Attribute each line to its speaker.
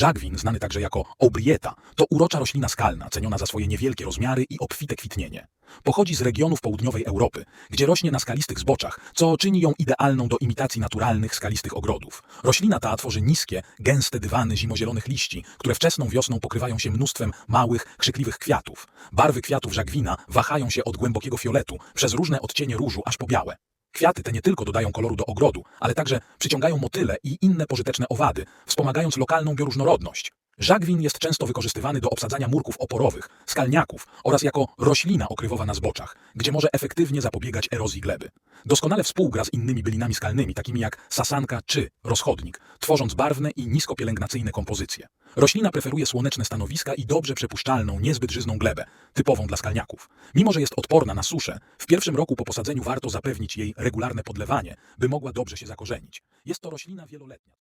Speaker 1: Żagwin, znany także jako obrieta, to urocza roślina skalna, ceniona za swoje niewielkie rozmiary i obfite kwitnienie. Pochodzi z regionów południowej Europy, gdzie rośnie na skalistych zboczach, co czyni ją idealną do imitacji naturalnych skalistych ogrodów. Roślina ta tworzy niskie, gęste dywany zimozielonych liści, które wczesną wiosną pokrywają się mnóstwem małych, krzykliwych kwiatów. Barwy kwiatów żagwina wahają się od głębokiego fioletu przez różne odcienie różu aż po białe. Kwiaty te nie tylko dodają koloru do ogrodu, ale także przyciągają motyle i inne pożyteczne owady, wspomagając lokalną bioróżnorodność. Żagwin jest często wykorzystywany do obsadzania murków oporowych, skalniaków oraz jako roślina okrywowa na zboczach, gdzie może efektywnie zapobiegać erozji gleby. Doskonale współgra z innymi bylinami skalnymi, takimi jak sasanka czy rozchodnik, tworząc barwne i niskopielęgnacyjne kompozycje. Roślina preferuje słoneczne stanowiska i dobrze przepuszczalną, niezbyt żyzną glebę, typową dla skalniaków. Mimo, że jest odporna na suszę, w pierwszym roku po posadzeniu warto zapewnić jej regularne podlewanie, by mogła dobrze się zakorzenić. Jest to roślina wieloletnia.